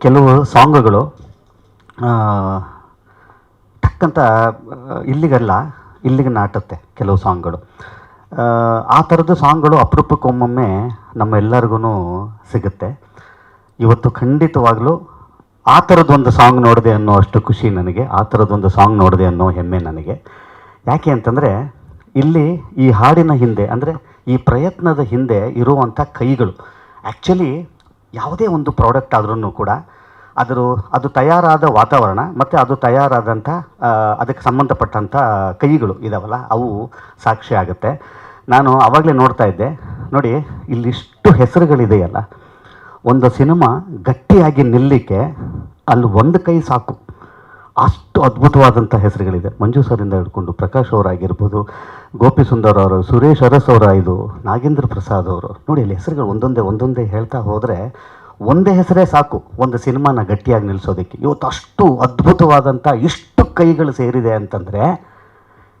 ಕೆಲವು ಸಾಂಗ್ಗಳು ಟಕ್ಕಂತ ಇಲ್ಲಿಗಲ್ಲ ಇಲ್ಲಿಗೆ ನಾಟುತ್ತೆ ಕೆಲವು ಸಾಂಗ್ಗಳು. ಆ, ಥರದ ಸಾಂಗ್ಗಳು ಅಪರೂಪಕ್ಕೊಮ್ಮೊಮ್ಮೆ ನಮ್ಮ ಎಲ್ಲರಿಗೂ ಸಿಗುತ್ತೆ. ಇವತ್ತು ಖಂಡಿತವಾಗ್ಲೂ ಆ ಥರದ್ದೊಂದು ಸಾಂಗ್ ನೋಡಿದೆ ಅನ್ನೋ ಅಷ್ಟು ಖುಷಿ ನನಗೆ ಆ ಥರದ್ದೊಂದು ಸಾಂಗ್ ನೋಡಿದೆ ಅನ್ನೋ ಹೆಮ್ಮೆ ನನಗೆ. ಯಾಕೆ ಅಂತಂದರೆ ಇಲ್ಲಿ ಈ ಹಾಡಿನ ಹಿಂದೆ ಅಂದರೆ ಈ ಪ್ರಯತ್ನದ ಹಿಂದೆ ಇರುವಂಥ ಕೈಗಳು ಆ್ಯಕ್ಚುಲಿ ಯಾವುದೇ ಒಂದು ಪ್ರಾಡಕ್ಟ್ ಆದ್ರೂ ಕೂಡ ಅದರ, ಅದು ತಯಾರಾದ ವಾತಾವರಣ ಮತ್ತು ಅದು ತಯಾರಾದಂಥ ಅದಕ್ಕೆ ಸಂಬಂಧಪಟ್ಟಂಥ ಕೈಗಳು ಇದಾವಲ್ಲ, ಅವು ಸಾಕ್ಷಿ ಆಗುತ್ತೆ. ನಾನು ಆವಾಗಲೇ ನೋಡ್ತಾ ಇದ್ದೆ, ನೋಡಿ, ಇಲ್ಲಿಷ್ಟು ಹೆಸರುಗಳಿದೆಯಲ್ಲ ಒಂದು ಸಿನಿಮಾ ಗಟ್ಟಿಯಾಗಿ ನಿಲ್ಲಲಿಕ್ಕೆ ಅಲ್ಲಿ ಒಂದು ಕೈ ಸಾಕು. ಅಷ್ಟು ಅದ್ಭುತವಾದಂಥ ಹೆಸರುಗಳಿದೆ. ಮಂಜು ಸರಿಂದ ಹಿಡ್ಕೊಂಡು ಪ್ರಕಾಶ್ ಅವರಾಗಿರ್ಬೋದು, ಗೋಪಿ ಸುಂದರ್ ಅವರು, ಸುರೇಶ್ ಅರಸ್ ಅವರ ಇದು, ನಾಗೇಂದ್ರ ಪ್ರಸಾದ್ ಅವರು. ನೋಡಿ, ಅಲ್ಲಿ ಹೆಸರುಗಳು ಒಂದೊಂದೇ ಒಂದೊಂದೇ ಹೇಳ್ತಾ ಹೋದರೆ ಒಂದೇ ಹೆಸರೇ ಸಾಕು. ಒಂದು ಸಿನಿಮಾನ ಗಟ್ಟಿಯಾಗಿ ನಿಲ್ಲಿಸೋದಕ್ಕೆ ಇವತ್ತು ಅಷ್ಟು ಅದ್ಭುತವಾದಂಥ, ಇಷ್ಟು ಕೈಗಳು ಸೇರಿದೆ ಅಂತಂದರೆ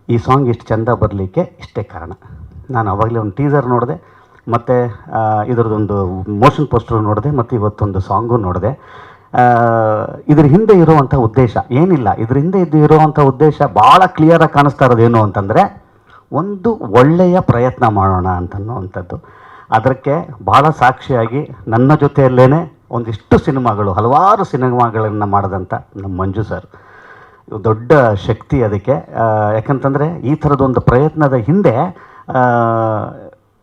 ಈ ಸಾಂಗ್ ಇಷ್ಟು ಚೆಂದ ಬರಲಿಕ್ಕೆ ಇಷ್ಟೇ ಕಾರಣ. ನಾನು ಅವಾಗಲೇ ಒಂದು ಟೀಸರ್ ನೋಡಿದೆ, ಮತ್ತು ಇದರದೊಂದು ಮೋಷನ್ ಪೋಸ್ಟರ್ ನೋಡಿದೆ, ಮತ್ತು ಇವತ್ತೊಂದು ಸಾಂಗು ನೋಡಿದೆ. ಇದ್ರ ಹಿಂದೆ ಇರುವಂಥ ಉದ್ದೇಶ ಏನಿಲ್ಲ. ಇದ್ರ ಹಿಂದೆ ಇದ್ದು ಇರುವಂಥ ಉದ್ದೇಶ ಭಾಳ ಕ್ಲಿಯರಾಗಿ ಕಾಣಿಸ್ತಾ ಇರೋದೇನು ಅಂತಂದರೆ ಒಂದು ಒಳ್ಳೆಯ ಪ್ರಯತ್ನ ಮಾಡೋಣ ಅಂತನ್ನುವಂಥದ್ದು. ಅದಕ್ಕೆ ಭಾಳ ಸಾಕ್ಷಿಯಾಗಿ ನನ್ನ ಜೊತೆಯಲ್ಲೇ ಒಂದಿಷ್ಟು ಸಿನಿಮಾಗಳು, ಹಲವಾರು ಸಿನಿಮಾಗಳನ್ನು ಮಾಡಿದಂಥ ನಮ್ಮ ಮಂಜು ಸರ್. ದೊಡ್ಡ ಶಕ್ತಿ ಅದಕ್ಕೆ. ಯಾಕಂತಂದರೆ ಈ ಥರದೊಂದು ಪ್ರಯತ್ನದ ಹಿಂದೆ,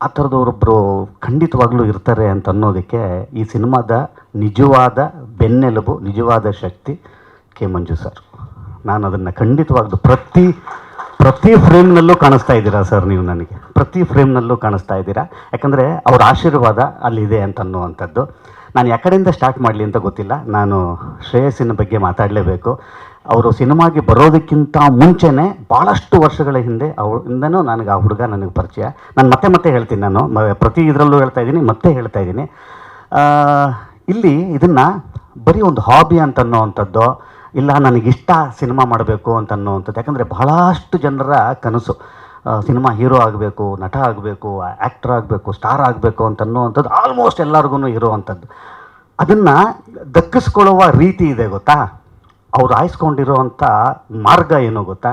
ಆ ಥರದವರೊಬ್ಬರು ಖಂಡಿತವಾಗ್ಲೂ ಇರ್ತಾರೆ ಅಂತ ಅನ್ನೋದಕ್ಕೆ ಈ ಸಿನಿಮಾದ ನಿಜವಾದ ಬೆನ್ನೆಲುಬು ನಿಜವಾದ ಶಕ್ತಿ ಕೆ ಮಂಜು ಸರ್. ನಾನು ಅದನ್ನು ಖಂಡಿತವಾಗ್ದು ಪ್ರತಿ ಪ್ರತಿ ಫ್ರೇಮ್ನಲ್ಲೂ ಕಾಣಿಸ್ತಾ ಇದ್ದೀರಾ ಸರ್ ನೀವು ನನಗೆ? ಪ್ರತಿ ಫ್ರೇಮ್ನಲ್ಲೂ ಕಾಣಿಸ್ತಾ ಇದ್ದೀರಾ? ಯಾಕಂದರೆ ಅವ್ರ ಆಶೀರ್ವಾದ ಅಲ್ಲಿದೆ ಅಂತ ಅನ್ನುವಂಥದ್ದು. ನಾನು ಯಾಕಡೆಯಿಂದ ಸ್ಟಾರ್ಟ್ ಮಾಡಲಿ ಅಂತ ಗೊತ್ತಿಲ್ಲ. ನಾನು ಶ್ರೇಯಸ್ಸಿನ ಬಗ್ಗೆ ಮಾತಾಡಲೇಬೇಕು. ಅವರು ಸಿನಿಮಾಗೆ ಬರೋದಕ್ಕಿಂತ ಮುಂಚೆನೇ ಭಾಳಷ್ಟು ವರ್ಷಗಳ ಹಿಂದೆ ಅವರಿಂದನೂ ನನಗೆ ಆ ಹುಡುಗ ನನಗೆ ಪರಿಚಯ. ನಾನು ಮತ್ತೆ ಮತ್ತೆ ಹೇಳ್ತೀನಿ ನಾನು. ಪ್ರತಿ ಇದರಲ್ಲೂ ಹೇಳ್ತಾ ಇದ್ದೀನಿ, ಮತ್ತೆ ಹೇಳ್ತಾ ಇದ್ದೀನಿ. ಇಲ್ಲಿ ಇದನ್ನು ಬರೀ ಒಂದು ಹಾಬಿ ಅಂತ ಅನ್ನೋವಂಥದ್ದು ಇಲ್ಲ ನನಗಿಷ್ಟ ಸಿನಿಮಾ ಮಾಡಬೇಕು ಅಂತ ಅನ್ನೋವಂಥದ್ದು ಯಾಕಂದರೆ ಬಹಳಷ್ಟು ಜನರ ಕನಸು. ಸಿನಿಮಾ ಹೀರೋ ಆಗಬೇಕು, ನಟ ಆಗಬೇಕು ಆ್ಯಕ್ಟರ್ ಆಗಬೇಕು ಸ್ಟಾರ್ ಆಗಬೇಕು ಅಂತ ಅನ್ನೋವಂಥದ್ದು ಆಲ್ಮೋಸ್ಟ್ ಎಲ್ಲರಿಗೂ ಇರುವಂಥದ್ದು. ಅದನ್ನು ದಕ್ಕಿಸ್ಕೊಳ್ಳುವ ರೀತಿ ಇದೆ ಗೊತ್ತಾ? ಅವ್ರು ಆಯ್ಸ್ಕೊಂಡಿರುವಂಥ ಮಾರ್ಗ ಏನು ಗೊತ್ತಾ?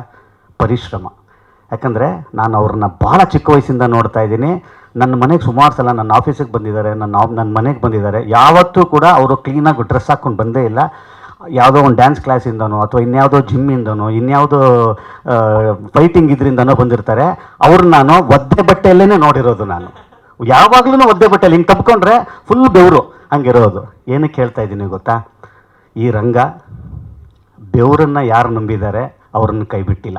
ಪರಿಶ್ರಮ. ಯಾಕಂದರೆ ನಾನು ಅವ್ರನ್ನ ಭಾಳ ಚಿಕ್ಕ ವಯಸ್ಸಿಂದ ನೋಡ್ತಾ ಇದ್ದೀನಿ. ನನ್ನ ಮನೆಗೆ ಸುಮಾರು ಸಲ ನನ್ನ ಆಫೀಸಿಗೆ ಬಂದಿದ್ದಾರೆ, ನನ್ನ ನನ್ನ ಮನೆಗೆ ಬಂದಿದ್ದಾರೆ. ಯಾವತ್ತೂ ಕೂಡ ಅವರು ಕ್ಲೀನಾಗಿ ಡ್ರೆಸ್ ಹಾಕ್ಕೊಂಡು ಬಂದೇ ಇಲ್ಲ. ಯಾವುದೋ ಒಂದು ಡ್ಯಾನ್ಸ್ ಕ್ಲಾಸಿಂದನೋ ಅಥವಾ ಇನ್ಯಾವುದೋ ಜಿಮ್ಮಿಂದನೋ ಇನ್ಯಾವುದೋ ಫೈಟಿಂಗ್ ಇದರಿಂದನೋ ಬಂದಿರ್ತಾರೆ. ಅವ್ರನ್ನ ನಾನು ಒದ್ದೆ ಬಟ್ಟೆಯಲ್ಲೇ ನೋಡಿರೋದು ನಾನು. ಯಾವಾಗಲೂ ಒದ್ದೆ ಬಟ್ಟೆಯಲ್ಲಿ ಹಿಂಗೆ ತಪ್ಕೊಂಡ್ರೆ ಫುಲ್ ಬೆವರು ಹಂಗಿರೋದು. ಏನಕ್ಕೆ ಹೇಳ್ತಾ ಇದ್ದೀನಿ ಗೊತ್ತಾ? ಈ ರಂಗ ಬೆವರನ್ನು ಯಾರು ನಂಬಿದ್ದಾರೆ, ಅವ್ರನ್ನ ಕೈ ಬಿಟ್ಟಿಲ್ಲ.